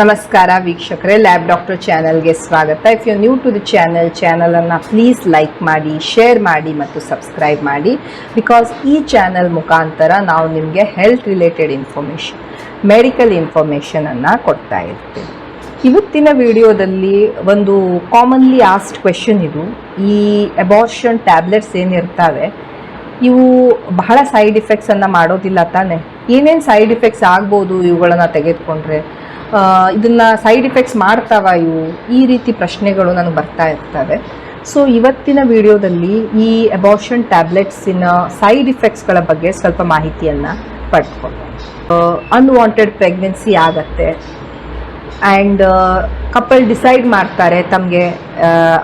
ನಮಸ್ಕಾರ ವೀಕ್ಷಕರೇ lab doctor ಚಾನಲ್ಗೆ ಸ್ವಾಗತ. If you new to the channel ಚಾನಲನ್ನು ಪ್ಲೀಸ್ ಲೈಕ್ ಮಾಡಿ ಶೇರ್ ಮಾಡಿ ಮತ್ತು ಸಬ್ಸ್ಕ್ರೈಬ್ ಮಾಡಿ. ಬಿಕಾಸ್ ಈ ಚಾನಲ್ ಮುಖಾಂತರ ನಾವು ನಿಮಗೆ ಹೆಲ್ತ್ ರಿಲೇಟೆಡ್ ಇನ್ಫಾರ್ಮೇಷನ್ ಮೆಡಿಕಲ್ ಇನ್ಫಾರ್ಮೇಷನನ್ನು ಕೊಡ್ತಾ ಇರ್ತೀವಿ. ಇವತ್ತಿನ ವಿಡಿಯೋದಲ್ಲಿ ಒಂದು ಕಾಮನ್ಲಿ ಆಸ್ಟ್ ಕ್ವೆಶನ್ ಇದು. ಈ ಅಬಾರ್ಷನ್ ಟ್ಯಾಬ್ಲೆಟ್ಸ್ ಏನಿರ್ತವೆ, ಇವು ಬಹಳ ಸೈಡ್ ಇಫೆಕ್ಟ್ಸನ್ನು ಮಾಡೋದಿಲ್ಲ ತಾನೆ. ಏನೇನು ಸೈಡ್ ಇಫೆಕ್ಟ್ಸ್ ಆಗ್ಬೋದು ಇವುಗಳನ್ನು ತೆಗೆದುಕೊಂಡ್ರೆ? ಇದನ್ನ ಸೈಡ್ ಇಫೆಕ್ಟ್ಸ್ ಮಾಡ್ತಾವ ಇವು? ಈ ರೀತಿ ಪ್ರಶ್ನೆಗಳು ನನಗೆ ಬರ್ತಾ ಇರ್ತವೆ. ಸೊ ಇವತ್ತಿನ ವಿಡಿಯೋದಲ್ಲಿ ಈ ಅಬಾರ್ಷನ್ ಟ್ಯಾಬ್ಲೆಟ್ಸಿನ ಸೈಡ್ ಇಫೆಕ್ಟ್ಸ್ಗಳ ಬಗ್ಗೆ ಸ್ವಲ್ಪ ಮಾಹಿತಿಯನ್ನು ಪಡ್ಕೊಂಡು ಅನ್ವಾಂಟೆಡ್ ಪ್ರೆಗ್ನೆನ್ಸಿ ಆಗತ್ತೆ. ಆ್ಯಂಡ್ ಕಪಲ್ ಡಿಸೈಡ್ ಮಾಡ್ತಾರೆ ತಮಗೆ,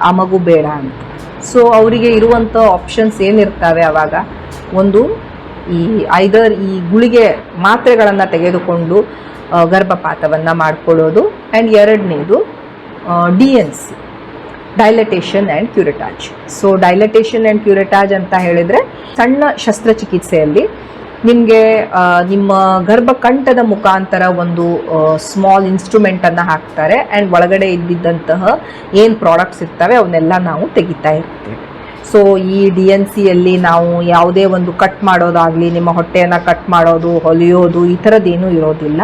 ಆ ಮಗು ಬೇಡ ಅಂತ. ಸೊ ಅವರಿಗೆ ಇರುವಂಥ ಆಪ್ಷನ್ಸ್ ಏನಿರ್ತವೆ ಆವಾಗ ಒಂದು ಈ ಐದರ್ ಈ ಗುಳಿಗೆ ಮಾತ್ರೆಗಳನ್ನು ತೆಗೆದುಕೊಂಡು ಗರ್ಭಪಾತವನ್ನು ಮಾಡ್ಕೊಳ್ಳೋದು. ಆ್ಯಂಡ್ ಎರಡನೇದು D and C dilatation and curettage so dilatation and curettage ಅಂತ ಹೇಳಿದರೆ ಸಣ್ಣ ಶಸ್ತ್ರಚಿಕಿತ್ಸೆಯಲ್ಲಿ ನಿಮಗೆ ನಿಮ್ಮ ಗರ್ಭಕಂಠದ ಮುಖಾಂತರ ಒಂದು ಸ್ಮಾಲ್ ಇನ್ಸ್ಟ್ರೂಮೆಂಟನ್ನು ಹಾಕ್ತಾರೆ. ಆ್ಯಂಡ್ ಒಳಗಡೆ ಇದ್ದಿದ್ದಂತಹ ಏನು ಪ್ರಾಡಕ್ಟ್ಸ್ ಇರ್ತವೆ, ಅವನ್ನೆಲ್ಲ ನಾವು ತೆಗಿತಾ ಇರ್ತೀವಿ. ಸೊ ಈ ಡಿ ಎನ್ ಸಿಯಲ್ಲಿ ನಾವು ಯಾವುದೇ ಒಂದು ಕಟ್ ಮಾಡೋದಾಗಲಿ, ನಿಮ್ಮ ಹೊಟ್ಟೆಯನ್ನು ಕಟ್ ಮಾಡೋದು, ಹೊಲಿಯೋದು, ಈ ಥರದ್ದೇನೂ ಇರೋದಿಲ್ಲ.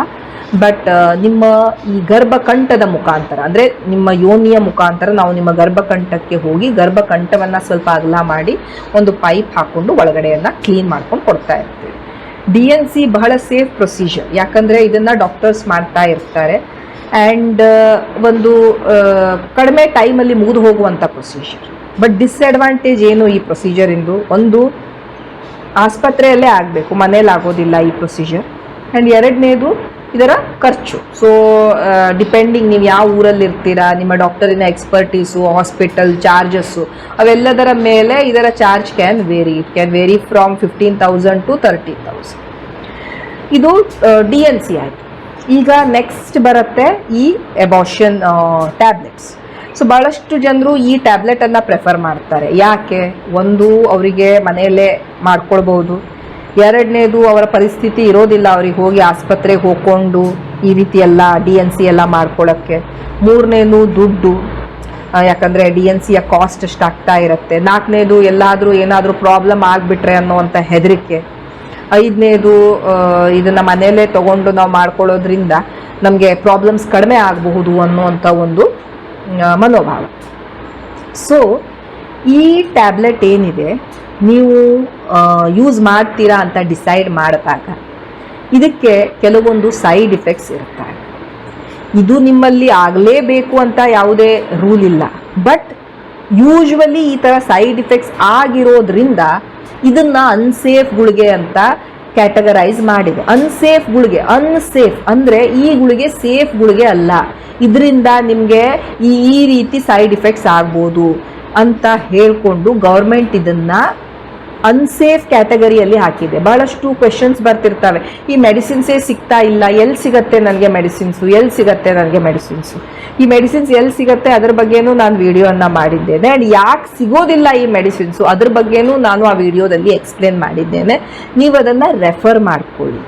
ಬಟ್ ನಿಮ್ಮ ಈ ಗರ್ಭಕಂಠದ ಮುಖಾಂತರ, ಅಂದರೆ ನಿಮ್ಮ ಯೋನಿಯ ಮುಖಾಂತರ ನಾವು ನಿಮ್ಮ ಗರ್ಭಕಂಠಕ್ಕೆ ಹೋಗಿ ಗರ್ಭಕಂಠವನ್ನು ಸ್ವಲ್ಪ ಅಗಲ ಮಾಡಿ ಒಂದು ಪೈಪ್ ಹಾಕ್ಕೊಂಡು ಒಳಗಡೆಯನ್ನು ಕ್ಲೀನ್ ಮಾಡ್ಕೊಂಡು ಕೊಡ್ತಾ ಇರ್ತೀವಿ. ಡಿ ಎನ್ ಸಿ ಬಹಳ ಸೇಫ್ ಪ್ರೊಸೀಜರ್ ಯಾಕಂದರೆ ಇದನ್ನು ಡಾಕ್ಟರ್ಸ್ ಮಾಡ್ತಾ ಇರ್ತಾರೆ. ಆ್ಯಂಡ್ ಒಂದು ಕಡಿಮೆ ಟೈಮಲ್ಲಿ ಮುಗಿದು ಹೋಗುವಂಥ ಪ್ರೊಸೀಜರ್ ಬಟ್ ಡಿಸ್ಅಡ್ವಾಂಟೇಜ್ ಏನು ಈ ಪ್ರೊಸೀಜರಿಂದು ಒಂದು, ಆಸ್ಪತ್ರೆಯಲ್ಲೇ ಆಗಬೇಕು, ಮನೇಲಿ ಆಗೋದಿಲ್ಲ ಈ ಪ್ರೊಸೀಜರ್ ಆ್ಯಂಡ್ ಎರಡನೇದು, ಇದರ ಖರ್ಚು. ಸೊ ಡಿಪೆಂಡಿಂಗ್ ನೀವು ಯಾವ ಊರಲ್ಲಿ ಇರ್ತೀರಾ, ನಿಮ್ಮ ಡಾಕ್ಟರಿನ ಎಕ್ಸ್ಪರ್ಟೀಸು ಹಾಸ್ಪಿಟಲ್ ಚಾರ್ಜಸ್ಸು ಅವೆಲ್ಲದರ ಮೇಲೆ ಇದರ charge can vary it can vary from fifteen thousand to thirteen thousand ಇದು ಡಿ ಎನ್ ಸಿ ಆಯಿತು. ಈಗ ನೆಕ್ಸ್ಟ್ ಬರುತ್ತೆ ಈ ಎಬಾಷನ್ ಟ್ಯಾಬ್ಲೆಟ್ಸ್ ಸೊ ಭಾಳಷ್ಟು ಜನರು ಈ ಟ್ಯಾಬ್ಲೆಟನ್ನು ಪ್ರೆಫರ್ ಮಾಡ್ತಾರೆ. ಯಾಕೆ? ಒಂದು, ಅವರಿಗೆ ಮನೆಯಲ್ಲೇ ಮಾಡ್ಕೊಳ್ಬೋದು ಎರಡನೇದು, ಅವರ ಪರಿಸ್ಥಿತಿ ಇರೋದಿಲ್ಲ. ಅವ್ರಿಗೆ ಹೋಗಿ ಆಸ್ಪತ್ರೆಗೆ ಹೋಗ್ಕೊಂಡು ಈ ರೀತಿ ಎಲ್ಲ ಡಿ ಎನ್ ಸಿ ಎಲ್ಲ ಮಾಡ್ಕೊಳ್ಳೋಕ್ಕೆ ಮೂರನೇದು, ದುಡ್ಡು. ಯಾಕಂದರೆ ಡಿ ಎನ್ ಸಿಯ ಕಾಸ್ಟ್ ಎಷ್ಟಾಗ್ತಾ ಇರುತ್ತೆ. ನಾಲ್ಕನೇದು, ಎಲ್ಲಾದರೂ ಏನಾದರೂ ಪ್ರಾಬ್ಲಮ್ ಆಗಿಬಿಟ್ರೆ ಅನ್ನೋವಂಥ ಹೆದರಿಕೆ. ಐದನೇದು ಇದನ್ನ ಮನೆಯಲ್ಲೇ ತಗೊಂಡು ನಾವು ಮಾಡ್ಕೊಳ್ಳೋದ್ರಿಂದ ನಮಗೆ ಪ್ರಾಬ್ಲಮ್ಸ್ ಕಡಿಮೆ ಆಗಬಹುದು ಅನ್ನುವಂಥ ಒಂದು ಮನೋಭಾವ ಸೊ ಈ ಟ್ಯಾಬ್ಲೆಟ್ ಏನಿದೆ, ನೀವು ಯೂಸ್ ಮಾಡ್ತೀರಾ ಅಂತ ಡಿಸೈಡ್ ಮಾಡಿದಾಗ, ಇದಕ್ಕೆ ಕೆಲವೊಂದು ಸೈಡ್ ಇಫೆಕ್ಟ್ಸ್ ಇರುತ್ತೆ? ಇದು ನಿಮ್ಮಲ್ಲಿ ಆಗಲೇಬೇಕು ಅಂತ ಯಾವುದೇ ರೂಲ್ ಇಲ್ಲ. ಬಟ್ ಯೂಶ್ವಲಿ ಈ ಥರ ಸೈಡ್ ಇಫೆಕ್ಟ್ಸ್ ಆಗಿರೋದ್ರಿಂದ, ಇದನ್ನು ಅನ್ಸೇಫ್ ಗುಳಿಗೆ ಅಂತ ಕ್ಯಾಟಗರೈಸ್ ಮಾಡಿದೆ. ಅನ್ಸೇಫ್ ಗುಳಿಗೆ ಅನ್ಸೇಫ್ ಅಂದರೆ ಈ ಗುಳಿಗೆ ಸೇಫ್ ಗುಳಿಗೆ ಅಲ್ಲ. ಇದರಿಂದ ನಿಮಗೆ ಈ ಈ ರೀತಿ ಸೈಡ್ ಇಫೆಕ್ಟ್ಸ್ ಆಗ್ಬೋದು ಅಂತ ಹೇಳಿಕೊಂಡು ಗೌರ್ಮೆಂಟ್ ಇದನ್ನ ಅನ್ಸೇಫ್ ಕ್ಯಾಟಗರಿಯಲ್ಲಿ ಹಾಕಿದೆ. ಬಹಳಷ್ಟು ಕ್ವೆಶನ್ಸ್ ಬರ್ತಿರ್ತವೆ. ಈ ಮೆಡಿಸಿನ್ಸೇ ಸಿಗ್ತಾ ಇಲ್ಲ. ಎಲ್ಲಿ ಸಿಗತ್ತೆ ನನಗೆ ಮೆಡಿಸಿನ್ಸು ಎಲ್ಲಿ ಸಿಗತ್ತೆ ನನಗೆ ಮೆಡಿಸಿನ್ಸು ಈ ಮೆಡಿಸಿನ್ಸ್ ಎಲ್ಲಿ ಸಿಗತ್ತೆ? ಅದ್ರ ಬಗ್ಗೆನೂ ನಾನು ವಿಡಿಯೋನ ಮಾಡಿದ್ದೇನೆ. ಆ್ಯಂಡ್ ಯಾಕೆ ಸಿಗೋದಿಲ್ಲ ಈ ಮೆಡಿಸಿನ್ಸು ಅದ್ರ ಬಗ್ಗೆನೂ ನಾನು ಆ ವಿಡಿಯೋದಲ್ಲಿ ಎಕ್ಸ್ಪ್ಲೇನ್ ಮಾಡಿದ್ದೇನೆ. ನೀವು ಅದನ್ನು ರೆಫರ್ ಮಾಡ್ಕೊಳ್ಳಿ.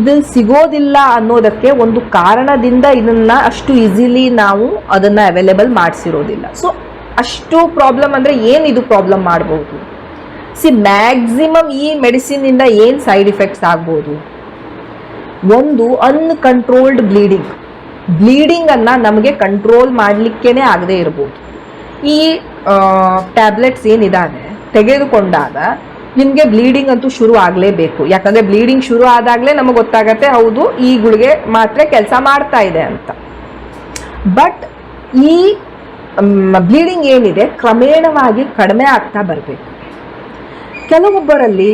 ಇದು ಸಿಗೋದಿಲ್ಲ ಅನ್ನೋದಕ್ಕೆ ಒಂದು ಕಾರಣದಿಂದ ಇದನ್ನು ಅಷ್ಟು ಈಸಿಲಿ ನಾವು ಅದನ್ನು ಅವೈಲೇಬಲ್ ಮಾಡಿಸಿರೋದಿಲ್ಲ. ಸೊ ಅಷ್ಟು ಪ್ರಾಬ್ಲಮ್ ಅಂದರೆ ಏನು ಇದು ಪ್ರಾಬ್ಲಮ್ ಮಾಡ್ಬೋದು? ಸಿ ಮ್ಯಾಕ್ಸಿಮಮ್ ಈ ಮೆಡಿಸಿನಿಂದ ಏನು ಸೈಡ್ ಇಫೆಕ್ಟ್ಸ್ ಆಗ್ಬೋದು? ಒಂದು ಅನ್ಕಂಟ್ರೋಲ್ಡ್ ಬ್ಲೀಡಿಂಗ್ ಬ್ಲೀಡಿಂಗನ್ನು ನಮಗೆ ಕಂಟ್ರೋಲ್ ಮಾಡಲಿಕ್ಕೇ ಆಗದೆ ಇರ್ಬೋದು. ಈ ಟ್ಯಾಬ್ಲೆಟ್ಸ್ ಏನಿದ್ದಾವೆ ತೆಗೆದುಕೊಂಡಾಗ ನಿಮಗೆ ಬ್ಲೀಡಿಂಗ್ ಅಂತೂ ಶುರು ಆಗಲೇಬೇಕು. ಯಾಕಂದರೆ ಬ್ಲೀಡಿಂಗ್ ಶುರು ಆದಾಗಲೇ ನಮಗೆ ಗೊತ್ತಾಗತ್ತೆ, ಹೌದು, ಈ ಗುಳಿಗೆ ಮಾತ್ರ ಕೆಲಸ ಮಾಡ್ತಾ ಇದೆ ಅಂತ. ಬಟ್ ಈ ಬ್ಲೀಡಿಂಗ್ ಏನಿದೆ, ಕ್ರಮೇಣವಾಗಿ ಕಡಿಮೆ ಆಗ್ತಾ ಬರಬೇಕು. ಕೆಲವೊಬ್ಬರಲ್ಲಿ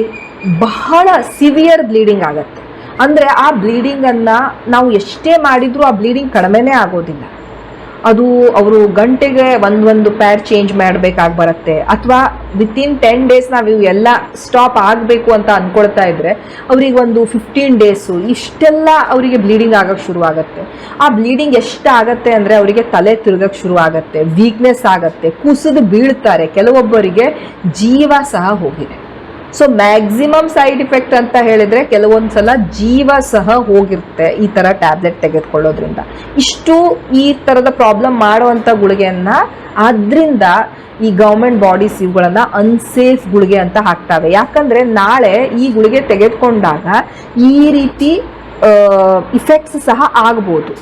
ಬಹಳ ಸಿವಿಯರ್ ಬ್ಲೀಡಿಂಗ್ ಆಗುತ್ತೆ. ಅಂದರೆ ಆ ಬ್ಲೀಡಿಂಗನ್ನು ನಾವು ಎಷ್ಟೇ ಮಾಡಿದರೂ ಆ ಬ್ಲೀಡಿಂಗ್ ಕಡಿಮೆನೇ ಆಗೋದಿಲ್ಲ. ಅದು ಅವರು ಗಂಟೆಗೆ ಒಂದೊಂದು ಪ್ಯಾಡ್ ಚೇಂಜ್ ಮಾಡಬೇಕಾಗಿ ಬರುತ್ತೆ. ಅಥವಾ ವಿತಿನ್ ಟೆನ್ ಡೇಸ್ ನಾವು ಇವು ಎಲ್ಲ ಸ್ಟಾಪ್ ಆಗಬೇಕು ಅಂತ ಅಂದ್ಕೊಳ್ತಾ ಇದ್ರೆ ಅವ್ರಿಗೆ ಒಂದು ಫಿಫ್ಟೀನ್ ಡೇಸು ಇಷ್ಟೆಲ್ಲ ಅವರಿಗೆ ಬ್ಲೀಡಿಂಗ್ ಆಗೋಕ್ಕೆ ಶುರು ಆಗುತ್ತೆ ಆ ಬ್ಲೀಡಿಂಗ್ ಎಷ್ಟು ಆಗುತ್ತೆ ಅಂದರೆ ಅವರಿಗೆ ತಲೆ ತಿರುಗಕ್ಕೆ ಶುರು ಆಗುತ್ತೆ ವೀಕ್ನೆಸ್ ಆಗುತ್ತೆ, ಕುಸಿದು ಬೀಳ್ತಾರೆ. ಕೆಲವೊಬ್ಬರಿಗೆ ಜೀವ ಸಹ ಹೋಗಿದೆ. ಸೊ ಮ್ಯಾಕ್ಸಿಮಮ್ ಸೈಡ್ ಇಫೆಕ್ಟ್ ಅಂತ ಹೇಳಿದ್ರೆ ಕೆಲವೊಂದು ಸಲ ಜೀವ ಸಹ ಹೋಗಿರುತ್ತೆ ಈ ಥರ ಟ್ಯಾಬ್ಲೆಟ್ ತೆಗೆದುಕೊಳ್ಳೋದ್ರಿಂದ. ಇಷ್ಟು ಈ ಥರದ ಪ್ರಾಬ್ಲಮ್ ಮಾಡುವಂಥ ಗುಳಿಗೆಯನ್ನ ಆದ್ರಿಂದ ಈ ಗೌರ್ಮೆಂಟ್ ಬಾಡೀಸ್ ಇವುಗಳನ್ನ ಅನ್ಸೇಫ್ ಗುಳಿಗೆ ಅಂತ ಹಾಕ್ತವೆ. ಯಾಕಂದ್ರೆ ನಾಳೆ ಈ ಗುಳಿಗೆ ತೆಗೆದುಕೊಂಡಾಗ ಈ ರೀತಿ ಇಫೆಕ್ಟ್ಸ್ ಸಹ ಆಗ್ಬೋದು.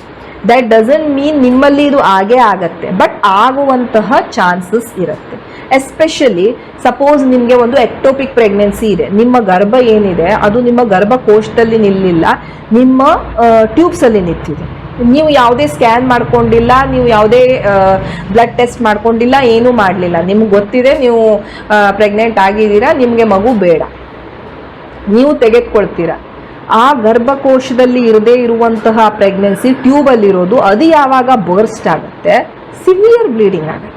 ದಟ್ ಡಸಂಟ್ ಮೀನ್ ನಿಮ್ಮಲ್ಲಿ ಇದು ಆಗೇ ಆಗತ್ತೆ ಬಟ್ ಆಗುವಂತಹ ಚಾನ್ಸಸ್ ಇರುತ್ತೆ. ಎಸ್ಪೆಷಲಿ ಸಪೋಸ್ ನಿಮಗೆ ಒಂದು ಎಕ್ಟೋಪಿಕ್ ಪ್ರೆಗ್ನೆನ್ಸಿ ಇದೆ. ನಿಮ್ಮ ಗರ್ಭ ಏನಿದೆ, ಅದು ನಿಮ್ಮ ಗರ್ಭಕೋಶದಲ್ಲಿ ನಿಲ್ಲಿಲ್ಲ. ನಿಮ್ಮ ಟ್ಯೂಬ್ಸಲ್ಲಿ ನಿಂತಿದೆ. ನೀವು ಯಾವುದೇ ಸ್ಕ್ಯಾನ್ ಮಾಡ್ಕೊಂಡಿಲ್ಲ, ನೀವು ಯಾವುದೇ ಬ್ಲಡ್ ಟೆಸ್ಟ್ ಮಾಡ್ಕೊಂಡಿಲ್ಲ, ಏನೂ ಮಾಡಲಿಲ್ಲ. ನಿಮ್ಗೆ ಗೊತ್ತಿದೆ, ನೀವು ಪ್ರೆಗ್ನೆಂಟ್ ಆಗಿದ್ದೀರಾ, ನಿಮಗೆ ಮಗು ಬೇಡ. ನೀವು ತೆಗೆದುಕೊಳ್ತೀರಾ. ಆ ಗರ್ಭಕೋಶದಲ್ಲಿ ಇರದೇ ಇರುವಂತಹ ಪ್ರೆಗ್ನೆನ್ಸಿ ಟ್ಯೂಬಲ್ಲಿರೋದು ಅದು ಯಾವಾಗ ಬರ್ಸ್ಟ್ ಆಗುತ್ತೆ? ಸಿವಿಯರ್ ಬ್ಲೀಡಿಂಗ್ ಆಗುತ್ತೆ.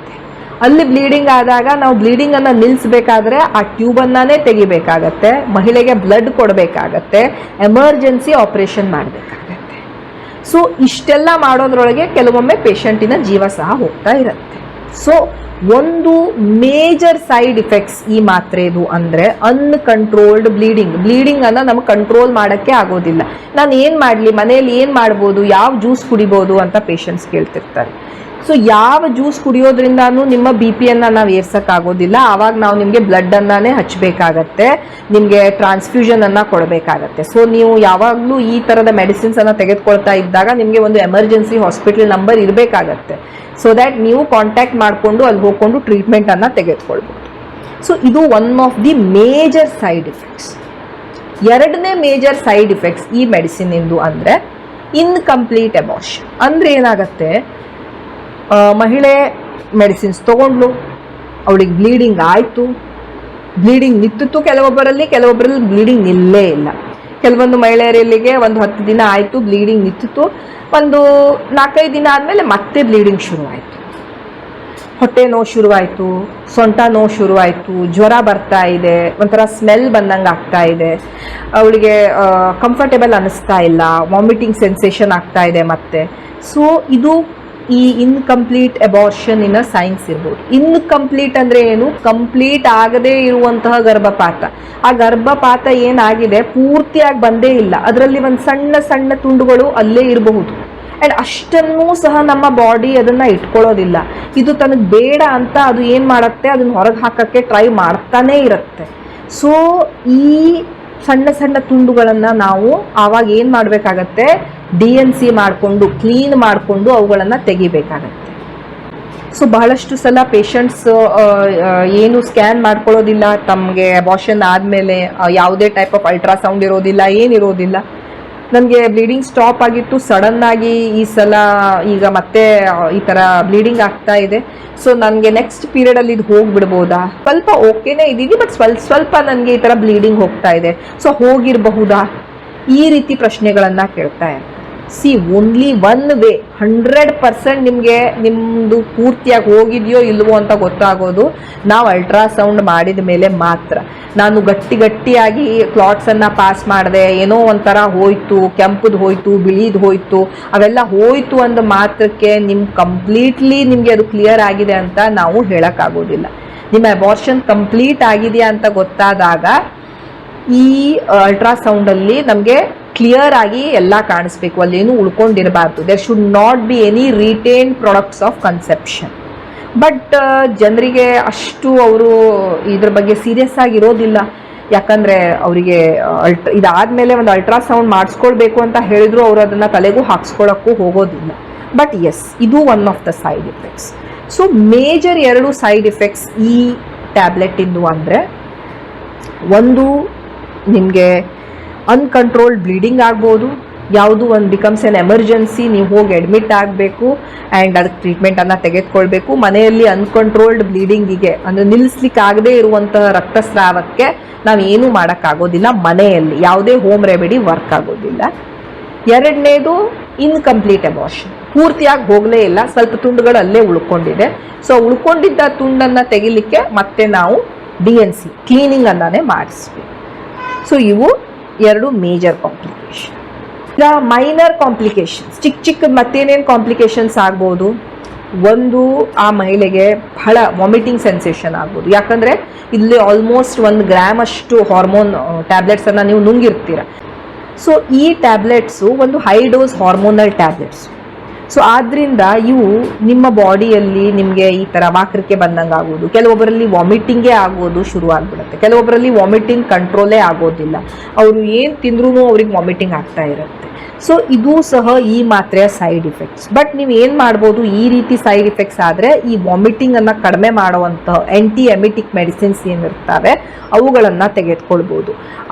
ಅಲ್ಲಿ ಬ್ಲೀಡಿಂಗ್ ಆದಾಗ ನಾವು ಬ್ಲೀಡಿಂಗನ್ನು ನಿಲ್ಲಿಸಬೇಕಾದ್ರೆ ಆ ಟ್ಯೂಬನ್ನೇ ತೆಗಿಬೇಕಾಗತ್ತೆ. ಮಹಿಳೆಗೆ ಬ್ಲಡ್ ಕೊಡಬೇಕಾಗತ್ತೆ. ಎಮರ್ಜೆನ್ಸಿ ಆಪರೇಷನ್ ಮಾಡಬೇಕಾಗತ್ತೆ. ಸೊ ಇಷ್ಟೆಲ್ಲ ಮಾಡೋದ್ರೊಳಗೆ ಕೆಲವೊಮ್ಮೆ ಪೇಷಂಟಿನ ಜೀವ ಸಹ ಹೋಗ್ತಾ ಇರುತ್ತೆ. ಸೊ ಒಂದು ಮೇಜರ್ ಸೈಡ್ ಇಫೆಕ್ಟ್ಸ್ ಈ ಮಾತ್ರೆದು ಅಂದರೆ ಅನ್ಕಂಟ್ರೋಲ್ಡ್ ಬ್ಲೀಡಿಂಗ್ ಬ್ಲೀಡಿಂಗ್ ಅನ್ನ ನಮಗೆ ಕಂಟ್ರೋಲ್ ಮಾಡೋಕ್ಕೆ ಆಗೋದಿಲ್ಲ. ನಾನು ಏನು ಮಾಡಲಿ? ಮನೆಯಲ್ಲಿ ಏನು ಮಾಡ್ಬೋದು? ಯಾವ ಜ್ಯೂಸ್ ಕುಡಿಬೋದು ಅಂತ ಪೇಷಂಟ್ಸ್ ಕೇಳ್ತಿರ್ತಾರೆ. ಸೊ ಯಾವ ಜ್ಯೂಸ್ ಕುಡಿಯೋದ್ರಿಂದನೂ ನಿಮ್ಮ ಬಿ ಪಿಯನ್ನು ನಾವು ಏರ್ಸೋಕ್ಕಾಗೋದಿಲ್ಲ. ಆವಾಗ ನಾವು ನಿಮಗೆ ಬ್ಲಡ್ಡನ್ನೇ ಹಚ್ಚಬೇಕಾಗತ್ತೆ ನಿಮಗೆ ಟ್ರಾನ್ಸ್ಫ್ಯೂಷನನ್ನು ಕೊಡಬೇಕಾಗತ್ತೆ. ಸೊ ನೀವು ಯಾವಾಗಲೂ ಈ ಥರದ ಮೆಡಿಸಿನ್ಸನ್ನು ತೆಗೆದುಕೊಳ್ತಾ ಇದ್ದಾಗ ನಿಮಗೆ ಒಂದು ಎಮರ್ಜೆನ್ಸಿ ಹಾಸ್ಪಿಟಲ್ ನಂಬರ್ ಇರಬೇಕಾಗತ್ತೆ. ಸೊ ದ್ಯಾಟ್ ನೀವು ಕಾಂಟ್ಯಾಕ್ಟ್ ಮಾಡಿಕೊಂಡು ಅಲ್ಲಿ ಹೋಗ್ಕೊಂಡು ಟ್ರೀಟ್ಮೆಂಟನ್ನು ತೆಗೆದುಕೊಳ್ಬೋದು. ಸೊ ಇದು one of the major side effects ಎರಡನೇ ಮೇಜರ್ ಸೈಡ್ ಇಫೆಕ್ಟ್ಸ್ ಈ ಮೆಡಿಸಿನ್ ಇಂದು ಅಂದರೆ ಇನ್ಕಂಪ್ಲೀಟ್ ಎಮೋಷನ್ ಅಂದರೆ ಏನಾಗುತ್ತೆ? ಮಹಿಳೆ ಮೆಡಿಸಿನ್ಸ್ ತೊಗೊಂಡ್ಲು ಅವಳಿಗೆ ಬ್ಲೀಡಿಂಗ್ ಆಯಿತು. ಬ್ಲೀಡಿಂಗ್ ನಿಂತಿತ್ತು ಕೆಲವೊಬ್ಬರಲ್ಲಿ ಕೆಲವೊಬ್ಬರಲ್ಲಿ ಬ್ಲೀಡಿಂಗ್ ನಿಲ್ಲೇ ಇಲ್ಲ. ಕೆಲವೊಂದು ಮಹಿಳೆಯರಲ್ಲಿಗೆ ಒಂದು ಹತ್ತು ದಿನ ಆಯಿತು ಬ್ಲೀಡಿಂಗ್ ನಿಂತಿತ್ತು. ಒಂದು ನಾಲ್ಕೈದು ದಿನ ಆದಮೇಲೆ ಮತ್ತೆ ಬ್ಲೀಡಿಂಗ್ ಶುರುವಾಯಿತು. ಹೊಟ್ಟೆ ನೋವು ಶುರುವಾಯಿತು, ಸೊಂಟ ನೋವು ಶುರುವಾಯಿತು, ಜ್ವರ ಬರ್ತಾ ಇದೆ, ಒಂಥರ ಸ್ಮೆಲ್ ಬಂದಂಗೆ ಆಗ್ತಾ ಇದೆ. ಅವಳಿಗೆ ಕಂಫರ್ಟೇಬಲ್ ಅನ್ನಿಸ್ತಾ ಇಲ್ಲ ವಾಮಿಟಿಂಗ್ ಸೆನ್ಸೇಷನ್ ಆಗ್ತಾ ಇದೆ ಮತ್ತೆ. ಸೊ ಇದು ಈ ಇನ್ಕಂಪ್ಲೀಟ್ ಅಬಾರ್ಷನ್ ಇನ್ ಸೈನ್ಸ್ ಇರ್ಬೋದು. ಇನ್ಕಂಪ್ಲೀಟ್ ಅಂದ್ರೆ ಏನು? ಕಂಪ್ಲೀಟ್ ಆಗದೇ ಇರುವಂತಹ ಗರ್ಭಪಾತ. ಆ ಗರ್ಭಪಾತ ಏನಾಗಿದೆ? ಪೂರ್ತಿಯಾಗಿ ಬಂದೇ ಇಲ್ಲ. ಅದರಲ್ಲಿ ಒಂದು ಸಣ್ಣ ಸಣ್ಣ ತುಂಡುಗಳು ಅಲ್ಲೇ ಇರಬಹುದು. ಆ್ಯಂಡ್ ಅಷ್ಟನ್ನೂ ಸಹ ನಮ್ಮ ಬಾಡಿ ಅದನ್ನ ಇಟ್ಕೊಳ್ಳೋದಿಲ್ಲ. ಇದು ತನಗೆ ಬೇಡ ಅಂತ ಅದು ಏನು ಮಾಡುತ್ತೆ? ಅದನ್ನ ಹೊರಗೆ ಹಾಕಕ್ಕೆ ಟ್ರೈ ಮಾಡ್ತಾನೇ ಇರುತ್ತೆ. ಸೊ ಈ ಸಣ್ಣ ಸಣ್ಣ ತುಂಡುಗಳನ್ನು ನಾವು ಆವಾಗ ಏನು ಮಾಡಬೇಕಾಗತ್ತೆ? ಡಿ ಎನ್ ಸಿ ಮಾಡಿಕೊಂಡು ಕ್ಲೀನ್ ಮಾಡಿಕೊಂಡು ಅವುಗಳನ್ನು ತೆಗಿಬೇಕಾಗತ್ತೆ. ಸೊ ಬಹಳಷ್ಟು ಸಲ ಪೇಷಂಟ್ಸ್ ಏನು ಸ್ಕ್ಯಾನ್ ಮಾಡ್ಕೊಳ್ಳೋದಿಲ್ಲ. ತಮಗೆ ಅಬಾಷನ್ ಆದಮೇಲೆ ಯಾವುದೇ ಟೈಪ್ ಆಫ್ ಅಲ್ಟ್ರಾಸೌಂಡ್ ಇರೋದಿಲ್ಲ, ಏನಿರೋದಿಲ್ಲ. ನನಗೆ ಬ್ಲೀಡಿಂಗ್ ಸ್ಟಾಪ್ ಆಗಿತ್ತು. ಸಡನ್ ಆಗಿ ಈ ಸಲ ಈಗ ಮತ್ತೆ ಈ ಥರ ಬ್ಲೀಡಿಂಗ್ ಆಗ್ತಾ ಇದೆ. ಸೊ ನನಗೆ ನೆಕ್ಸ್ಟ್ ಪೀರಿಯಡಲ್ಲಿ ಇದು ಹೋಗಿಬಿಡ್ಬೋದಾ? ಸ್ವಲ್ಪ ಓಕೆನೇ ಇದ್ದೀವಿ ಬಟ್ ಸ್ವಲ್ಪ ಸ್ವಲ್ಪ ನನಗೆ ಈ ಥರ ಬ್ಲೀಡಿಂಗ್ ಹೋಗ್ತಾ ಇದೆ. ಸೊ ಹೋಗಿರಬಹುದಾ? ಈ ರೀತಿ ಪ್ರಶ್ನೆಗಳನ್ನು ಕೇಳ್ತಾ ಇರ್ತಾರೆ see only one way hundred percent ನಿಮಗೆ ನಿಮ್ಮದು ಪೂರ್ತಿಯಾಗಿ ಹೋಗಿದೆಯೋ ಇಲ್ವೋ ಅಂತ ಗೊತ್ತಾಗೋದು. ನಾವು ಅಲ್ಟ್ರಾಸೌಂಡ್ ಮಾಡಿದ ಮೇಲೆ ಮಾತ್ರ. ನಾನು ಗಟ್ಟಿ ಗಟ್ಟಿಯಾಗಿ ಕ್ಲಾಟ್ಸನ್ನು ಪಾಸ್ ಮಾಡಿದೆ, ಏನೋ ಒಂಥರ ಹೋಯ್ತು, ಕೆಂಪುದು ಹೋಯ್ತು, ಬಿಳಿದು ಹೋಯ್ತು, ಅವೆಲ್ಲ ಹೋಯ್ತು ಅಂದ ಮಾತ್ರಕ್ಕೆ ನಿಮ್ಮ ಕಂಪ್ಲೀಟ್ಲಿ ನಿಮಗೆ ಅದು ಕ್ಲಿಯರ್ ಆಗಿದೆ ಅಂತ ನಾವು ಹೇಳೋಕ್ಕಾಗೋದಿಲ್ಲ. ನಿಮ್ಮ ಅಬಾರ್ಷನ್ ಕಂಪ್ಲೀಟ್ ಆಗಿದೆಯಾ ಅಂತ ಗೊತ್ತಾದಾಗ ಈ ಅಲ್ಟ್ರಾಸೌಂಡಲ್ಲಿ ನಮಗೆ ಕ್ಲಿಯರ್ ಆಗಿ ಎಲ್ಲ ಕಾಣಿಸ್ಬೇಕು. ಅಲ್ಲೇನು ಉಳ್ಕೊಂಡಿರಬಾರ್ದು. There should not be any retain products of conception but ಜನರಿಗೆ ಅಷ್ಟು ಅವರು ಇದ್ರ ಬಗ್ಗೆ ಸೀರಿಯಸ್ ಆಗಿರೋದಿಲ್ಲ ಯಾಕಂದರೆ ಅವರಿಗೆ ಅಲ್ಟ್ರಾ ಇದಾದಮೇಲೆ ಒಂದು ಅಲ್ಟ್ರಾಸೌಂಡ್ ಮಾಡಿಸ್ಕೊಳ್ಬೇಕು ಅಂತ ಹೇಳಿದ್ರು ಅವರು ಅದನ್ನು ತಲೆಗೂ ಹಾಕ್ಸ್ಕೊಳ್ಳೋಕ್ಕೂ ಹೋಗೋದಿಲ್ಲ. ಬಟ್ ಎಸ್ ಇದು one of the side effects so major ಎರಡು ಸೈಡ್ ಎಫೆಕ್ಟ್ಸ್ ಈ ಟ್ಯಾಬ್ಲೆಟ್ ಇಂದು ಅಂದರೆ, ಒಂದು ನಿಮಗೆ ಅನ್ಕಂಟ್ರೋಲ್ಡ್ ಬ್ಲೀಡಿಂಗ್ ಆಗ್ಬೋದು. ಯಾವುದು ಒಂದು ಬಿಕಮ್ಸ್ ಎನ್ ಎಮರ್ಜೆನ್ಸಿ ನೀವು ಹೋಗಿ ಅಡ್ಮಿಟ್ ಆಗಬೇಕು ಆ್ಯಂಡ್ ಅದಕ್ಕೆ ಟ್ರೀಟ್ಮೆಂಟನ್ನು ತೆಗೆದುಕೊಳ್ಬೇಕು. ಮನೆಯಲ್ಲಿ ಅನ್ಕಂಟ್ರೋಲ್ಡ್ ಬ್ಲೀಡಿಂಗಿಗೆ ಅಂದರೆ ನಿಲ್ಲಿಸ್ಲಿಕ್ಕೆ ಆಗದೇ ಇರುವಂತಹ ರಕ್ತಸ್ರಾವಕ್ಕೆ ನಾವು ಏನೂ ಮಾಡೋಕ್ಕಾಗೋದಿಲ್ಲ. ಮನೆಯಲ್ಲಿ ಯಾವುದೇ ಹೋಮ್ ರೆಮಿಡಿ ವರ್ಕ್ ಆಗೋದಿಲ್ಲ. ಎರಡನೇದು ಇನ್ಕಂಪ್ಲೀಟ್ ಎಮೋಷನ್ ಪೂರ್ತಿಯಾಗಿ ಹೋಗಲೇ ಇಲ್ಲ. ಸ್ವಲ್ಪ ತುಂಡುಗಳು ಅಲ್ಲೇ ಉಳ್ಕೊಂಡಿದೆ. ಸೊ ಉಳ್ಕೊಂಡಿದ್ದ ತುಂಡನ್ನು ತೆಗಿಲಿಕ್ಕೆ ಮತ್ತೆ ನಾವು ಡಿ ಎನ್ ಸಿ ಕ್ಲೀನಿಂಗನ್ನೇ ಮಾಡಿಸ್ಬೇಕು. ಸೊ ಇವು ಎರಡು ಮೇಜರ್ ಕಾಂಪ್ಲಿಕೇಶನ್ ಈಗ ಮೈನರ್ ಕಾಂಪ್ಲಿಕೇಶನ್ಸ್ ಚಿಕ್ಕ ಚಿಕ್ಕ ಮತ್ತೇನೇನು ಕಾಂಪ್ಲಿಕೇಶನ್ಸ್ ಆಗ್ಬೋದು? ಒಂದು, ಆ ಮಹಿಳೆಗೆ ಬಹಳ ವಾಮಿಟಿಂಗ್ ಸೆನ್ಸೇಷನ್ ಆಗ್ಬೋದು. ಯಾಕಂದರೆ ಇಲ್ಲಿ ಆಲ್ಮೋಸ್ಟ್ ಒಂದು ಗ್ರಾಮ್ ಅಷ್ಟು ಹಾರ್ಮೋನ್ ಟ್ಯಾಬ್ಲೆಟ್ಸನ್ನು ನೀವು ನುಂಗಿರ್ತೀರ. ಸೊ ಈ ಟ್ಯಾಬ್ಲೆಟ್ಸು ಒಂದು high dose hormonal tablets so ಆದ್ದರಿಂದ ಇವು ನಿಮ್ಮ ಬಾಡಿಯಲ್ಲಿ ನಿಮಗೆ ಈ ಥರ ವಾಕರಿಕೆ ಬಂದಂಗೆ ಆಗೋದು. ಕೆಲವೊಬ್ಬರಲ್ಲಿ ವಾಮಿಟಿಂಗೇ ಆಗೋದು ಶುರು ಆಗ್ಬಿಡುತ್ತೆ. ಕೆಲವೊಬ್ಬರಲ್ಲಿ ವಾಮಿಟಿಂಗ್ ಕಂಟ್ರೋಲೇ ಆಗೋದಿಲ್ಲ. ಅವರು ಏನು ತಿಂದ್ರೂ ಅವ್ರಿಗೆ ವಾಮಿಟಿಂಗ್ ಆಗ್ತಾ ಇರುತ್ತೆ. ಸೊ ಇದು ಸಹ ಈ ಮಾತ್ರೆಯ ಸೈಡ್ ಇಫೆಕ್ಟ್ಸ್ ಬಟ್ ನೀವು ಏನು ಮಾಡ್ಬೋದು? ಈ ರೀತಿ ಸೈಡ್ ಇಫೆಕ್ಟ್ಸ್ ಆದರೆ ಈ ವಾಮಿಟಿಂಗನ್ನು ಕಡಿಮೆ ಮಾಡುವಂತಹ ಆ್ಯಂಟಿ ಎಮಿಟಿಕ್ ಮೆಡಿಸಿನ್ಸ್ ಏನಿರ್ತವೆ, ಅವುಗಳನ್ನು ತೆಗೆದುಕೊಳ್ಬೋದು.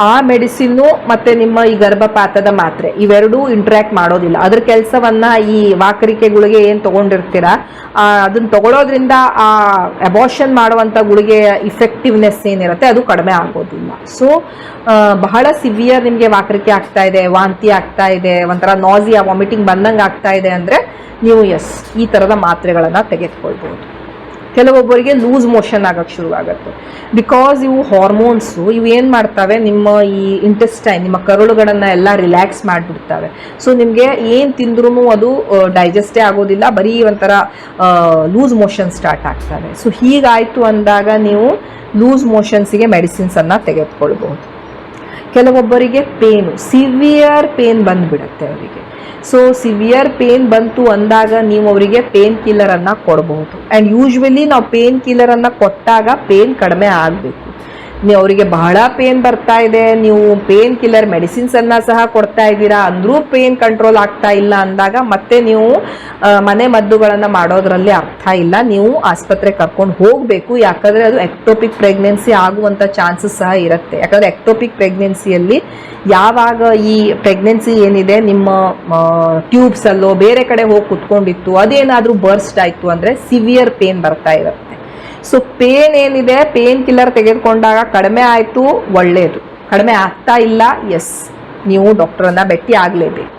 ಆ ಮೆಡಿಸಿನ್ನು ಮತ್ತು ನಿಮ್ಮ ಈ ಗರ್ಭಪಾತದ ಮಾತ್ರೆ, ಇವೆರಡೂ ಇಂಟ್ರ್ಯಾಕ್ಟ್ ಮಾಡೋದಿಲ್ಲ. ಅದ್ರ ಕೆಲಸವನ್ನು ಈ ವಾಕರಿಕೆಗಳಿಗೆ ಏನು ತೊಗೊಂಡಿರ್ತೀರ? ಅದನ್ನು ತಗೊಳ್ಳೋದ್ರಿಂದ ಆ ಅಬಾಷನ್ ಮಾಡುವಂಥ ಗುಳಿಗೆಯ ಇಫೆಕ್ಟಿವ್ನೆಸ್ ಏನಿರುತ್ತೆ, ಅದು ಕಡಿಮೆ ಆಗೋದಿಲ್ಲ. ಸೊ ಬಹಳ ಸಿವಿಯರ್ ನಿಮಗೆ ವಾಕರಿಕೆ ಆಗ್ತಾ ಇದೆ, ವಾಂತಿ ಆಗ್ತಾ ಇದೆ ಒಂಥರ ನಾಸಿಯಾ ವಾಮಿಟಿಂಗ್ ಬಂದಂಗೆ ಆಗ್ತಾ ಇದೆ ಅಂದರೆ ನೀವು ಎಸ್ ಈ ಥರದ ಮಾತ್ರೆಗಳನ್ನು ತೆಗೆದುಕೊಳ್ಬೋದು ಕೆಲವೊಬ್ಬರಿಗೆ ಲೂಸ್ ಮೋಷನ್ ಆಗೋಕ್ಕೆ ಶುರುವಾಗುತ್ತೆ. ಬಿಕಾಸ್ ಇವು ಹಾರ್ಮೋನ್ಸು ಇವು ಏನು ಮಾಡ್ತವೆ? ನಿಮ್ಮ ಈ ಇಂಟೆಸ್ಟೈನ್ ನಿಮ್ಮ ಕರುಳುಗಳನ್ನು ಎಲ್ಲ ರಿಲ್ಯಾಕ್ಸ್ ಮಾಡಿಬಿಡ್ತವೆ. ಸೊ ನಿಮಗೆ ಏನು ತಿಂದ್ರೂ ಅದು ಡೈಜೆಸ್ಟೇ ಆಗೋದಿಲ್ಲ. ಬರೀ ಒಂಥರ ಲೂಸ್ ಮೋಷನ್ ಸ್ಟಾರ್ಟ್ ಆಗ್ತವೆ. ಸೊ ಹೀಗಾಯಿತು ಅಂದಾಗ ನೀವು ಲೂಸ್ ಮೋಷನ್ಸಿಗೆ ಮೆಡಿಸಿನ್ಸನ್ನು ತೆಗೆದುಕೊಳ್ಬಹುದು. ಕೆಲವೊಬ್ಬರಿಗೆ ಪೇನು ಸಿವಿಯರ್ ಪೇನ್ ಬಂದುಬಿಡುತ್ತೆ ಅವರಿಗೆ. ಸೊ ಸಿವಿಯರ್ ಪೇನ್ ಬಂತು ಅಂದಾಗ ನೀವು ಅವರಿಗೆ ಪೇನ್ ಕಿಲ್ಲರನ್ನು ಕೊಡಬಹುದು. ಆ್ಯಂಡ್ ಯೂಶ್ವಲಿ ನಾವು ಪೇನ್ ಕಿಲ್ಲರನ್ನು ಕೊಟ್ಟಾಗ ಪೇನ್ ಕಡಿಮೆ ಆಗಬೇಕು. ನೀವು ಅವರಿಗೆ ಬಹಳ ಪೇನ್ ಬರ್ತಾ ಇದೆ, ನೀವು ಪೇನ್ ಕಿಲ್ಲರ್ ಮೆಡಿಸಿನ್ಸನ್ನು ಸಹ ಕೊಡ್ತಾ ಇದ್ದೀರಾ, ಅಂದರೂ ಪೇನ್ ಕಂಟ್ರೋಲ್ ಆಗ್ತಾ ಇಲ್ಲ ಅಂದಾಗ ಮತ್ತೆ ನೀವು ಮನೆ ಮದ್ದುಗಳನ್ನು ಮಾಡೋದ್ರಲ್ಲಿ ಅರ್ಥ ಇಲ್ಲ. ನೀವು ಆಸ್ಪತ್ರೆ ಕರ್ಕೊಂಡು ಹೋಗಬೇಕು, ಯಾಕಂದರೆ ಅದು ಎಕ್ಟೋಪಿಕ್ ಪ್ರೆಗ್ನೆನ್ಸಿ ಆಗುವಂಥ ಚಾನ್ಸಸ್ ಸಹ ಇರುತ್ತೆ. ಯಾಕಂದರೆ ಎಕ್ಟೋಪಿಕ್ ಪ್ರೆಗ್ನೆನ್ಸಿಯಲ್ಲಿ ಯಾವಾಗ ಈ ಪ್ರೆಗ್ನೆನ್ಸಿ ಏನಿದೆ, ನಿಮ್ಮ ಟ್ಯೂಬ್ಸ್ ಅಲ್ಲೋ ಬೇರೆ ಕಡೆ ಹೋಗಿ ಕುತ್ಕೊಂಡಿತ್ತು, ಅದೇನಾದರೂ ಬರ್ಸ್ಟ್ ಆಯಿತು ಅಂದರೆ ಸಿವಿಯರ್ ಪೇನ್ ಬರ್ತಾ ಇರುತ್ತೆ. ಸೊ ಪೇನ್ ಏನಿದೆ? ಪೇನ್ ಕಿಲ್ಲರ್ ತೆಗೆದುಕೊಂಡಾಗ ಕಡಿಮೆ ಆಯಿತು ಒಳ್ಳೆಯದು ಕಡಿಮೆ ಆಗ್ತಾ ಇಲ್ಲ ಎಸ್ ನೀವು ಡಾಕ್ಟ್ರನ್ನ ಭೇಟಿ ಆಗಲೇಬೇಕು.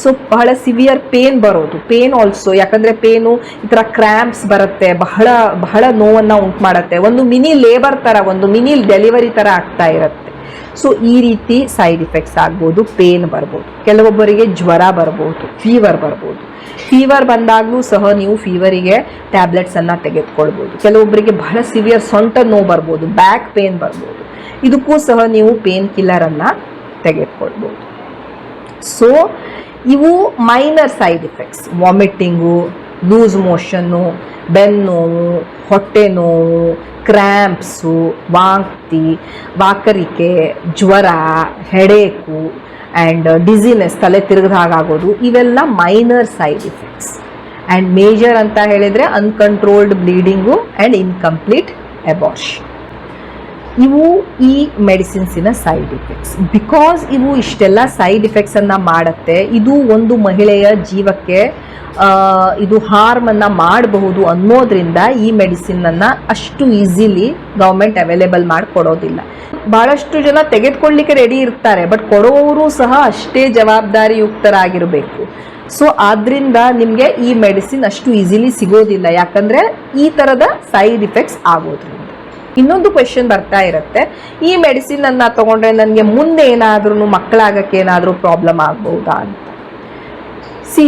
ಸೊ ಬಹಳ ಸಿವಿಯರ್ ಪೇನ್ ಬರೋದು. ಪೇನ್ ಆಲ್ಸೋ ಯಾಕಂದರೆ ಪೇನು ಈ ಥರ ಕ್ರ್ಯಾಂಪ್ಸ್ ಬರುತ್ತೆ. ಬಹಳ ಬಹಳ ನೋವನ್ನು ಉಂಟು ಮಾಡುತ್ತೆ. ಒಂದು ಮಿನಿ ಲೇಬರ್ ಥರ ಒಂದು ಮಿನಿ ಡೆಲಿವರಿ ಥರ ಆಗ್ತಾ ಇರುತ್ತೆ. ಸೊ ಈ ರೀತಿ ಸೈಡ್ ಇಫೆಕ್ಟ್ಸ್ ಆಗ್ಬೋದು ಪೇನ್ ಬರ್ಬೋದು. ಕೆಲವೊಬ್ಬರಿಗೆ ಜ್ವರ ಬರ್ಬೋದು ಫೀವರ್ ಬರ್ಬೋದು. ಫೀವರ್ ಬಂದಾಗಲೂ ಸಹ ನೀವು ಫೀವರಿಗೆ ಟ್ಯಾಬ್ಲೆಟ್ಸನ್ನು ತೆಗೆದುಕೊಳ್ಬೋದು. ಕೆಲವೊಬ್ಬರಿಗೆ ಬಹಳ ಸಿವಿಯರ್ ಸೊಂಟ ನೋವು ಬರ್ಬೋದು ಬ್ಯಾಕ್ ಪೇನ್ ಬರ್ಬೋದು. ಇದಕ್ಕೂ ಸಹ ನೀವು ಪೇನ್ ಕಿಲ್ಲರನ್ನು ತೆಗೆದುಕೊಳ್ಬೋದು. ಸೊ ಇವು minor side effects vomiting loose motion ಬೆನ್ನೋವು ಹೊಟ್ಟೆ ನೋವು, ಕ್ರ್ಯಾಂಪ್ಸು, ವಾಂತಿ, ವಾಕರಿಕೆ, ಜ್ವರ, ಹೆಡೇಕು ಆ್ಯಂಡ್ ಡಿಸಿನೆಸ್ ತಲೆ ತಿರುಗಿದ ಹಾಗಾಗೋದು, ಇವೆಲ್ಲ minor side effects and major ಅಂತ ಹೇಳಿದರೆ uncontrolled bleeding and incomplete abortion ಇವು ಈ ಮೆಡಿಸಿನ್ಸಿನ ಸೈಡ್ ಇಫೆಕ್ಟ್ಸ್. ಬಿಕಾಸ್ ಇವು ಇಷ್ಟೆಲ್ಲ ಸೈಡ್ ಇಫೆಕ್ಟ್ಸನ್ನು ಮಾಡುತ್ತೆ, ಇದು ಒಂದು ಮಹಿಳೆಯ ಜೀವಕ್ಕೆ ಇದು ಹಾರ್ಮನ್ನು ಮಾಡಬಹುದು ಅನ್ನೋದ್ರಿಂದ ಈ ಮೆಡಿಸಿನನ್ನು ಅಷ್ಟು ಈಸಿಲಿ ಗೌರ್ಮೆಂಟ್ ಅವೈಲೇಬಲ್ ಮಾಡಿ ಕೊಡೋದಿಲ್ಲ ಭಾಳಷ್ಟು ಜನ ತೆಗೆದುಕೊಳ್ಳಿಕ್ಕೆ ರೆಡಿ ಇರ್ತಾರೆ ಬಟ್ ಕೊಡೋರು ಸಹ ಅಷ್ಟೇ ಜವಾಬ್ದಾರಿಯುಕ್ತರಾಗಿರಬೇಕು. ಸೊ ಆದ್ರಿಂದ ನಿಮಗೆ ಈ ಮೆಡಿಸಿನ್ ಅಷ್ಟು ಈಸಿಲಿ ಸಿಗೋದಿಲ್ಲ. ಯಾಕಂದರೆ ಈ ಥರದ ಸೈಡ್ ಇಫೆಕ್ಟ್ಸ್ ಆಗೋದ್ರಿಂದ. ಇನ್ನೊಂದು ಕ್ವೆಶನ್ ಬರ್ತಾ ಇರುತ್ತೆ. ಈ ಮೆಡಿಸಿನ್ ಅನ್ನ ತಗೊಂಡ್ರೆ ನನಗೆ ಮುಂದೆ ಏನಾದ್ರೂ ಮಕ್ಕಳಾಗಕ್ಕೆ ಏನಾದರೂ ಪ್ರಾಬ್ಲಮ್ ಆಗ್ಬಹುದಾ ಅಂತ. ಸಿ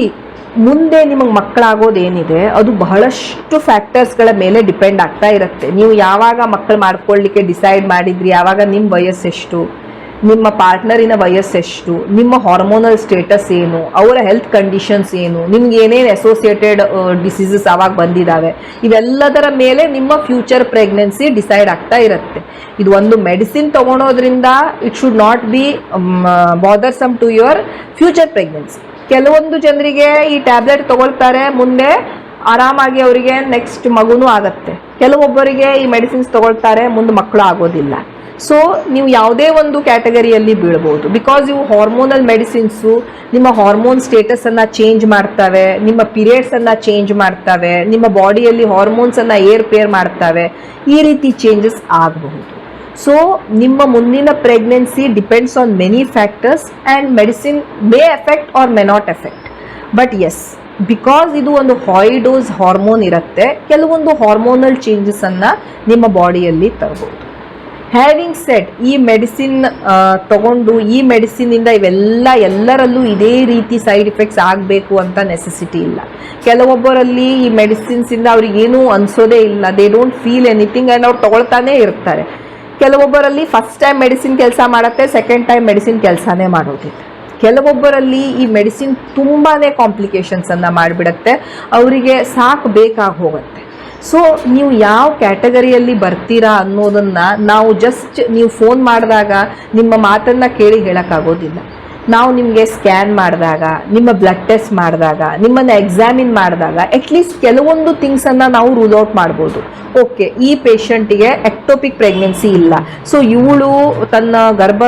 ಮುಂದೆ ನಿಮಗೆ ಮಕ್ಕಳಾಗೋದೇನಿದೆ ಅದು ಬಹಳಷ್ಟು ಫ್ಯಾಕ್ಟರ್ಸ್ಗಳ ಮೇಲೆ ಡಿಪೆಂಡ್ ಆಗ್ತಾ ಇರುತ್ತೆ. ನೀವು ಯಾವಾಗ ಮಕ್ಕಳು ಮಾಡ್ಕೊಳ್ಳಿಕ್ಕೆ ಡಿಸೈಡ್ ಮಾಡಿದ್ರಿ, ಯಾವಾಗ ನಿಮ್ಮ ವಯಸ್ಸೆಷ್ಟು ನಿಮ್ಮ ಪಾರ್ಟ್ನರಿನ ವಯಸ್ಸೆಷ್ಟು, ನಿಮ್ಮ ಹಾರ್ಮೋನಲ್ ಸ್ಟೇಟಸ್ ಏನು, ಅವರ ಹೆಲ್ತ್ ಕಂಡೀಷನ್ಸ್ ಏನು, ನಿಮ್ಗೆ ಏನೇನು ಅಸೋಸಿಯೇಟೆಡ್ ಡಿಸೀಸಸ್ ಆವಾಗ ಬಂದಿದ್ದಾವೆ ಇವೆಲ್ಲದರ ಮೇಲೆ ನಿಮ್ಮ ಫ್ಯೂಚರ್ ಪ್ರೆಗ್ನೆನ್ಸಿ ಡಿಸೈಡ್ ಆಗ್ತಾ ಇರುತ್ತೆ. ಇದು ಒಂದು medicine ತಗೊಳೋದ್ರಿಂದ it should not be bothersome to your future pregnancy ಕೆಲವೊಂದು ಜನರಿಗೆ ಈ ಟ್ಯಾಬ್ಲೆಟ್ ತಗೊಳ್ತಾರೆ, ಮುಂದೆ ಆರಾಮಾಗಿ ಅವರಿಗೆ ನೆಕ್ಸ್ಟ್ ಮಗುನೂ ಆಗುತ್ತೆ. ಕೆಲವೊಬ್ಬರಿಗೆ ಈ ಮೆಡಿಸಿನ್ಸ್ ತೊಗೊಳ್ತಾರೆ, ಮುಂದೆ ಮಕ್ಕಳು ಆಗೋದಿಲ್ಲ. ಸೊ ನೀವು ಯಾವುದೇ ಒಂದು ಕ್ಯಾಟಗರಿಯಲ್ಲಿ ಬೀಳ್ಬೋದು. ಬಿಕಾಸ್ ಇವು ಹಾರ್ಮೋನಲ್ ಮೆಡಿಸಿನ್ಸು ನಿಮ್ಮ ಹಾರ್ಮೋನ್ ಸ್ಟೇಟಸನ್ನು ಚೇಂಜ್ ಮಾಡ್ತವೆ, ನಿಮ್ಮ ಪೀರಿಯಡ್ಸನ್ನು ಚೇಂಜ್ ಮಾಡ್ತವೆ, ನಿಮ್ಮ ಬಾಡಿಯಲ್ಲಿ ಹಾರ್ಮೋನ್ಸನ್ನು ಏರ್ಪೇರ್ ಮಾಡ್ತವೆ, ಈ ರೀತಿ ಚೇಂಜಸ್ ಆಗಬಹುದು. ಸೊ ನಿಮ್ಮ ಮುಂದಿನ pregnancy depends on many factors and medicine may affect or may not affect but yes because ಇದು ಒಂದು ಹಾಯ್ಡೋಸ್ ಹಾರ್ಮೋನ್ ಇರುತ್ತೆ, ಕೆಲವೊಂದು ಹಾರ್ಮೋನಲ್ ಚೇಂಜಸನ್ನು ನಿಮ್ಮ ಬಾಡಿಯಲ್ಲಿ ತರಬಹುದು ಹ್ಯಾವಿಂಗ್ ಸೆಟ್ ಈ ಮೆಡಿಸಿನ್ ತಗೊಂಡು ಈ ಮೆಡಿಸಿನಿಂದ ಇವೆಲ್ಲ ಎಲ್ಲರಲ್ಲೂ ಇದೇ ರೀತಿ ಸೈಡ್ ಇಫೆಕ್ಟ್ಸ್ ಆಗಬೇಕು ಅಂತ ನೆಸೆಸಿಟಿ ಇಲ್ಲ. ಕೆಲವೊಬ್ಬರಲ್ಲಿ ಈ ಮೆಡಿಸಿನ್ಸಿಂದ ಅವ್ರಿಗೇನೂ ಅನಿಸೋದೇ ಇಲ್ಲ. They don't feel anything and ಅವ್ರು ತೊಗೊಳ್ತಾನೆ ಇರ್ತಾರೆ. ಕೆಲವೊಬ್ಬರಲ್ಲಿ ಫಸ್ಟ್ ಟೈಮ್ ಮೆಡಿಸಿನ್ ಕೆಲಸ ಮಾಡುತ್ತೆ ಸೆಕೆಂಡ್ ಟೈಮ್ ಮೆಡಿಸಿನ್ ಕೆಲಸನೇ ಮಾಡೋದಿಲ್ಲ ಕೆಲವೊಬ್ಬರಲ್ಲಿ ಈ ಮೆಡಿಸಿನ್ ತುಂಬಾ ಕಾಂಪ್ಲಿಕೇಶನ್ಸನ್ನು ಮಾಡಿಬಿಡತ್ತೆ. ಅವರಿಗೆ ಸಾಕು ಬೇಕಾಗಿ ಹೋಗುತ್ತೆ. ಸೊ ನೀವು ಯಾವ ಕ್ಯಾಟಗರಿಯಲ್ಲಿ ಬರ್ತೀರಾ ಅನ್ನೋದನ್ನು ನಾವು ಜಸ್ಟ್ ನೀವು ಫೋನ್ ಮಾಡಿದಾಗ ನಿಮ್ಮ ಮಾತನ್ನು ಕೇಳಿ ಹೇಳೋಕ್ಕಾಗೋದಿಲ್ಲ. ನಾವು ನಿಮಗೆ ಸ್ಕ್ಯಾನ್ ಮಾಡಿದಾಗ, ನಿಮ್ಮ ಬ್ಲಡ್ ಟೆಸ್ಟ್ ಮಾಡಿದಾಗ, ನಿಮ್ಮನ್ನು ಎಕ್ಸಾಮಿನ್ ಮಾಡಿದಾಗ ಅಟ್ಲೀಸ್ಟ್ ಕೆಲವೊಂದು ಥಿಂಗ್ಸನ್ನು ನಾವು ರೂಲ್ ಔಟ್ ಮಾಡ್ಬೋದು. ಓಕೆ ಈ ಪೇಷಂಟಿಗೆ ಎಕ್ಟೋಪಿಕ್ ಪ್ರೆಗ್ನೆನ್ಸಿ ಇಲ್ಲ. ಸೊ ಇವಳು ತನ್ನ ಗರ್ಭ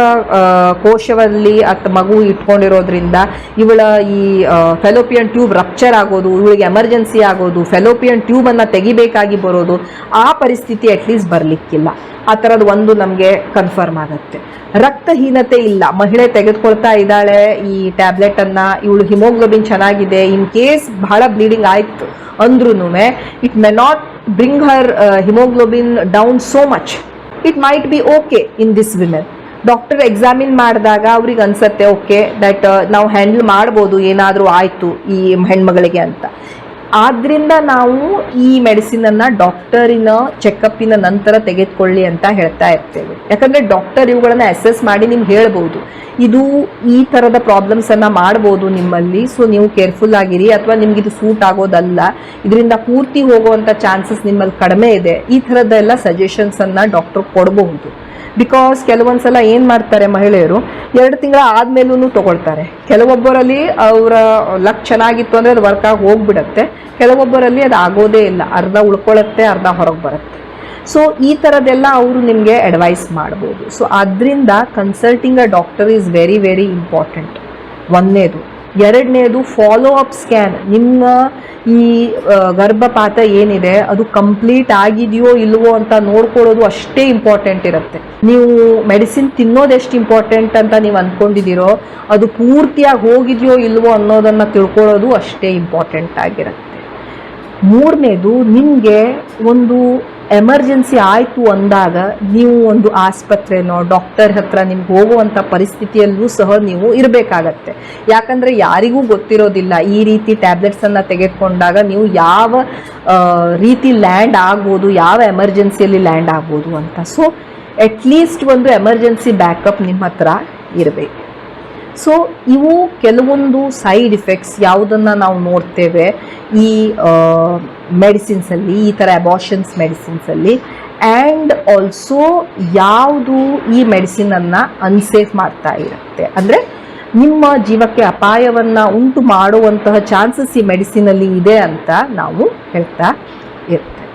ಕೋಶದಲ್ಲಿ ಅತ್ ಮಗು ಇಟ್ಕೊಂಡಿರೋದ್ರಿಂದ ಇವಳ ಈ ಫೆಲೋಪಿಯನ್ ಟ್ಯೂಬ್ ರಪ್ಚರ್ ಆಗೋದು, ಇವಳಿಗೆ ಎಮರ್ಜೆನ್ಸಿ ಆಗೋದು ಫೆಲೋಪಿಯನ್ ಟ್ಯೂಬನ್ನು ತೆಗಿಬೇಕಾಗಿ ಬರೋದು, ಆ ಪರಿಸ್ಥಿತಿ ಅಟ್ಲೀಸ್ಟ್ ಬರಲಿಕ್ಕಿಲ್ಲ. ಆ ಥರದ್ದು ಒಂದು ನಮಗೆ ಕನ್ಫರ್ಮ್ ಆಗುತ್ತೆ. ರಕ್ತಹೀನತೆ ಇಲ್ಲ. ಮಹಿಳೆ ತೆಗೆದುಕೊಳ್ತಾ ಇದ್ದಾಳೆ, ಈ ಟ್ಯಾಬ್ಲೆಟ್ ಅನ್ನ, ಇವಳು ಹಿಮೋಗ್ಲೋಬಿನ್ ಚೆನ್ನಾಗಿದೆ ಇನ್ ಕೇಸ್ ಬಹಳ ಬ್ಲೀಡಿಂಗ್ ಆಯ್ತು ಅಂದ್ರೂ it may not bring her haemoglobin down so much it might be okay in this women doctor examine ಮಾಡಿದಾಗ ಅವ್ರಿಗೆ ಅನ್ಸತ್ತೆ ಓಕೆ ದಟ್ ನಾವು ಹ್ಯಾಂಡಲ್ ಮಾಡ್ಬೋದು, ಏನಾದರೂ ಆಯಿತು ಈ ಹೆಣ್ಮಗಳಿಗೆ ಅಂತ. ಆದ್ರಿಂದ ನಾವು ಈ ಮೆಡಿಸಿನನ್ನು ಡಾಕ್ಟರಿನ ಚೆಕಪ್ಪಿನ ನಂತರ ತೆಗೆದುಕೊಳ್ಳಿ ಅಂತ ಹೇಳ್ತಾ ಇರ್ತೇವೆ. ಯಾಕಂದ್ರೆ ಡಾಕ್ಟರ್ ಇವುಗಳನ್ನ ಅಸೆಸ್ ಮಾಡಿ ನಿಮ್ಗೆ ಹೇಳ್ಬೋದು. ಇದು ಈ ಥರದ ಪ್ರಾಬ್ಲಮ್ಸ್ ಅನ್ನ ಮಾಡ್ಬೋದು ನಿಮ್ಮಲ್ಲಿ. ಸೊ ನೀವು ಕೇರ್ಫುಲ್ ಆಗಿರಿ ಅಥವಾ ನಿಮ್ಗೆ ಇದು ಸೂಟ್ ಆಗೋದಲ್ಲ. ಇದರಿಂದ ಪೂರ್ತಿ ಹೋಗುವಂಥ ಚಾನ್ಸಸ್ ನಿಮ್ಮಲ್ಲಿ ಕಡಿಮೆ ಇದೆ. ಈ ಥರದ್ದೆಲ್ಲ ಸಜೆಷನ್ಸ್ ಅನ್ನ ಡಾಕ್ಟರ್ ಕೊಡಬಹುದು. ಬಿಕಾಸ್ ಕೆಲವೊಂದ್ಸಲ ಏನು ಮಾಡ್ತಾರೆ ಮಹಿಳೆಯರು, ಎರಡು ತಿಂಗಳ ಆದ್ಮೇಲೂ ತಗೊಳ್ತಾರೆ. ಕೆಲವೊಬ್ಬರಲ್ಲಿ ಅವರ ಲಕ್ ಚೆನ್ನಾಗಿತ್ತು ಅಂದರೆ ಅದು ವರ್ಕ್ ಆಗಿ ಹೋಗ್ಬಿಡತ್ತೆ. ಕೆಲವೊಬ್ಬರಲ್ಲಿ ಅದು ಆಗೋದೇ ಇಲ್ಲ. ಅರ್ಧ ಉಳ್ಕೊಳ್ಳುತ್ತೆ ಅರ್ಧ ಹೊರಗೆ ಬರುತ್ತೆ. ಸೊ ಈ ಥರದ್ದೆಲ್ಲ ಅವರು ನಿಮಗೆ ಅಡ್ವೈಸ್ ಮಾಡ್ಬೋದು. ಸೊ ಅದರಿಂದ consulting a doctor is very very important ಒಂದನೇದು. ಎರಡನೇದು ಫಾಲೋ ಅಪ್ ಸ್ಕ್ಯಾನ್ ನಿಮ್ಮ ಈ ಗರ್ಭಪಾತ ಏನಿದೆ, ಅದು ಕಂಪ್ಲೀಟ್ ಆಗಿದೆಯೋ ಇಲ್ವೋ ಅಂತ ನೋಡ್ಕೊಳ್ಳೋದು ಅಷ್ಟೇ ಇಂಪಾರ್ಟೆಂಟ್ ಇರುತ್ತೆ. ನೀವು ಮೆಡಿಸಿನ್ ತಿನ್ನೋದು ಎಷ್ಟು ಇಂಪಾರ್ಟೆಂಟ್ ಅಂತ ನೀವು ಅಂದ್ಕೊಂಡಿದ್ದೀರೋ ಅದು ಪೂರ್ತಿಯಾಗಿ ಹೋಗಿದೆಯೋ ಇಲ್ವೋ ಅನ್ನೋದನ್ನು ತಿಳ್ಕೊಳ್ಳೋದು ಅಷ್ಟೇ ಇಂಪಾರ್ಟೆಂಟ್ ಆಗಿರುತ್ತೆ. ಮೂರನೇದು ನಿಮಗೆ ಒಂದು ಎಮರ್ಜೆನ್ಸಿ ಆಯಿತು ಅಂದಾಗ ನೀವು ಒಂದು ಆಸ್ಪತ್ರೆನೋ ಡಾಕ್ಟರ್ ಹತ್ರ ನಿಮ್ಗೆ ಹೋಗುವಂಥ ಪರಿಸ್ಥಿತಿಯಲ್ಲೂ ಸಹ ನೀವು ಇರಬೇಕಾಗತ್ತೆ. ಯಾಕಂದರೆ ಯಾರಿಗೂ ಗೊತ್ತಿರೋದಿಲ್ಲ, ಈ ರೀತಿ ಟ್ಯಾಬ್ಲೆಟ್ಸನ್ನು ತೆಗೆದುಕೊಂಡಾಗ ನೀವು ಯಾವ ರೀತಿ ಲ್ಯಾಂಡ್ ಆಗ್ಬೋದು, ಯಾವ ಎಮರ್ಜೆನ್ಸಿಯಲ್ಲಿ ಲ್ಯಾಂಡ್ ಆಗ್ಬೋದು ಅಂತ. ಸೊ ಅಟ್ಲೀಸ್ಟ್ ಒಂದು ಎಮರ್ಜೆನ್ಸಿ ಬ್ಯಾಕಪ್ ನಿಮ್ಮ ಹತ್ರ ಇರಬೇಕು. ಸೊ ಇವು ಕೆಲವೊಂದು ಸೈಡ್ ಇಫೆಕ್ಟ್ಸ್ ಯಾವುದನ್ನು ನಾವು ನೋಡ್ತೇವೆ. ಈ ಮೆಡಿಸಿನ್ಸಲ್ಲಿ ಈ ಥರ ಅಬಾಷನ್ಸ್ ಮೆಡಿಸಿನ್ಸಲ್ಲಿ ಆ್ಯಂಡ್ ಆಲ್ಸೋ ಯಾವುದು ಈ ಮೆಡಿಸಿನನ್ನು ಅನ್ಸೇಫ್ ಮಾಡ್ತಾ ಇರುತ್ತೆ. ಅಂದರೆ ನಿಮ್ಮ ಜೀವಕ್ಕೆ ಅಪಾಯವನ್ನು ಉಂಟು ಮಾಡುವಂತಹ ಚಾನ್ಸಸ್ ಈ ಮೆಡಿಸಿನಲ್ಲಿ ಇದೆ ಅಂತ ನಾವು ಹೇಳ್ತಾ ಇರ್ತೇವೆ.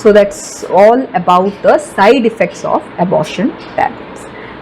So that's all about the side effects of abortion tablets.